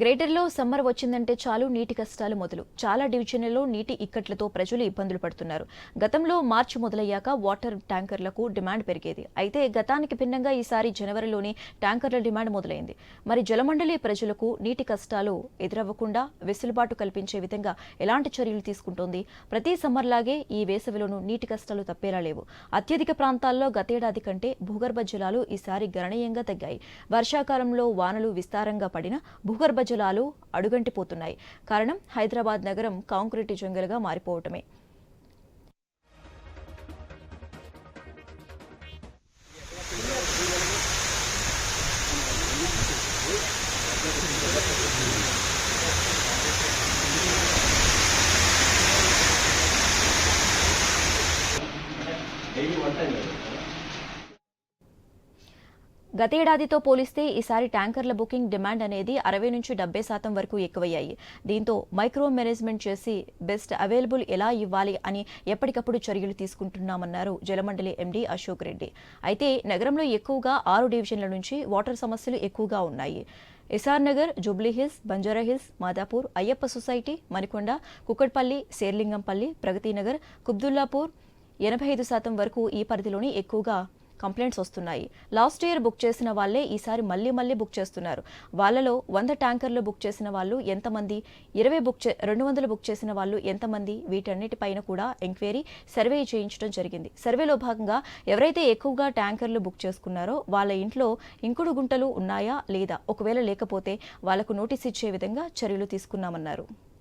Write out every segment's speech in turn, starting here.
గ్రేటర్లో summer వచ్చిందంటే చాలు నీటి కష్టాలు మొదలు. చాలా డివిజన్లలో నీటి ఇక్కట్లతో ప్రజలు ఇబ్బందులు పడుతున్నారు. గతంలో మార్చి మొదలయ్యాక వాటర్ ట్యాంకర్లకు డిమాండ్ పెరిగేది. అయితే గతానికి భిన్నంగా ఈసారి జనవరిలోనే ట్యాంకర్ల డిమాండ్ మొదలైంది. మరి జలమండలి ప్రజలకు నీటి కష్టాలు ఎదురవ్వకుండా వెసులుబాటు కల్పించే విధంగా ఎలాంటి చర్యలు తీసుకుంటోంది? ప్రతి సమ్మర్ లాగే ఈ వేసవిలోనూ నీటి కష్టాలు తప్పేలా లేవు. అత్యధిక ప్రాంతాల్లో గతేడాది కంటే భూగర్భ జలాలు ఈసారి గణనీయంగా తగ్గాయి. వర్షాకాలంలో వానలు విస్తారంగా పడిన భూగర్భ జలాలు అడుగంటిపోతున్నాయి. కారణం హైదరాబాద్ నగరం కాంక్రీట్ జంగల్గా మారిపోవటమే. గతేడాదితో పోలిస్తే ఈసారి ట్యాంకర్ల బుకింగ్ డిమాండ్ అనేది అరవై నుంచి డెబ్బై శాతం వరకు ఎక్కువయ్యాయి. దీంతో మైక్రో మేనేజ్మెంట్ చేసి బెస్ట్ అవైలబుల్ ఎలా ఇవ్వాలి అని ఎప్పటికప్పుడు చర్యలు తీసుకుంటున్నామన్నారు జలమండలి ఎండీ అశోక్ రెడ్డి. అయితే నగరంలో ఎక్కువగా ఆరు డివిజన్ల నుంచి వాటర్ సమస్యలు ఎక్కువగా ఉన్నాయి. ఎస్ఆర్ నగర్ జూబ్లీహిల్స్ బంజారాహిల్స్ మాదాపూర్ అయ్యప్ప సొసైటీ మణికొండ కుక్కడ్పల్లి శేర్లింగంపల్లి ప్రగతినగర్ కుబ్దుల్లాపూర్ ఎనభై ఐదు శాతం వరకు ఈ పరిధిలోని ఎక్కువగా కంప్లైంట్స్ వస్తున్నాయి. లాస్ట్ ఇయర్ బుక్ చేసిన వాళ్ళే ఈసారి మళ్ళీ మళ్ళీ బుక్ చేస్తున్నారు. వాళ్ళలో వంద ట్యాంకర్లు బుక్ చేసిన వాళ్ళు ఎంతమంది? ఇరవై బుక్ చే రెండు వందలు బుక్ చేసిన వాళ్ళు ఎంతమంది? వీటన్నిటిపైన కూడా ఎంక్వైరీ సర్వే చేయించడం జరిగింది. సర్వేలో భాగంగా ఎవరైతే ఎక్కువగా ట్యాంకర్లు బుక్ చేసుకున్నారో వాళ్ళ ఇంట్లో ఇంకుడు గుంటలు ఉన్నాయా లేదా? ఒకవేళ లేకపోతే వాళ్ళకు నోటీస్ ఇచ్చే విధంగా చర్యలు తీసుకున్నామన్నారు.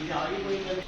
ఇది ఆగిపోయిందని